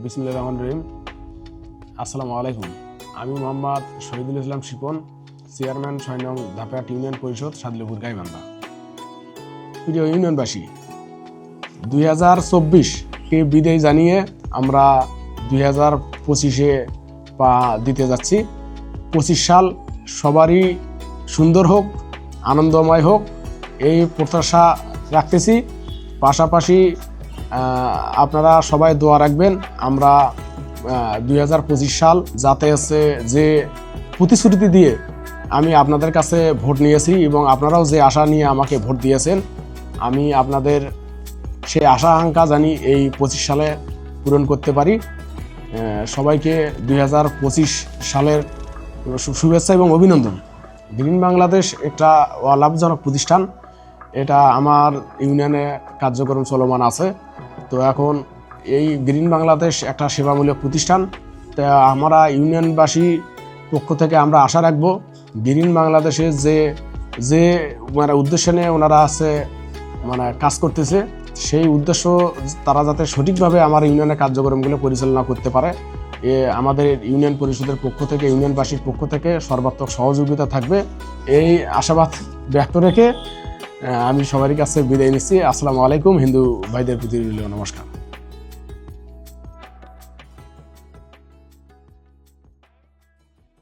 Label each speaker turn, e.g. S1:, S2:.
S1: বিসমুল্লাহ রহমান রহিম। আসসালামু আলাইকুম। আমি মোহাম্মদ শহীদুল ইসলাম শিপন, চেয়ারম্যান ছয় নং ধাপেহাট ইউনিয়ন পরিষদ সাদলিপুর গাইবান্ধা। প্রিয় ইউনিয়নবাসী, দুই হাজার চব্বিশকে বিদায় জানিয়ে আমরা দুই হাজার পঁচিশে পা দিতে যাচ্ছি। পঁচিশ সাল সবারই সুন্দর হোক, আনন্দময় হোক, এই প্রত্যাশা রাখতেছি। পাশাপাশি আপনারা সবাই দোয়া রাখবেন। আমরা দুই হাজার পঁচিশ সাল যাতে আছে যে প্রতিশ্রুতি দিয়ে আমি আপনাদের কাছে ভোট নিয়েছি এবং আপনারাও যে আশা নিয়ে আমাকে ভোট দিয়েছেন, আমি আপনাদের সেই আশা আকাঙ্ক্ষা জানি এই পঁচিশ সালে পূরণ করতে পারি। সবাইকে দুই হাজার পঁচিশ সালের শুভেচ্ছা এবং অভিনন্দন। গ্রিন বাংলাদেশ একটা অলাভজনক প্রতিষ্ঠান। এটা আমার ইউনিয়নে কার্যক্রম চলমান আছে। তো এখন এই গ্রিন বাংলাদেশ একটা সেবামূলক প্রতিষ্ঠান। তা আমরা ইউনিয়নবাসী পক্ষ থেকে আমরা আশা রাখব গ্রিন বাংলাদেশে যে যে মানে উদ্দেশ্য নিয়ে ওনারা আছে মানে কাজ করতেছে, সেই উদ্দেশ্য তারা যাতে সঠিকভাবে আমার ইউনিয়নের কার্যক্রমগুলো পরিচালনা করতে পারে। এ আমাদের ইউনিয়ন পরিষদের পক্ষ থেকে, ইউনিয়নবাসীর পক্ষ থেকে সর্বাত্মক সহযোগিতা থাকবে। এই আশাবাদ ব্যক্ত রেখে আমি সবারই কাছে বিদায় নিচ্ছি। আসসালামু আলাইকুম হিন্দু ভাইদের প্রতি নমস্কার।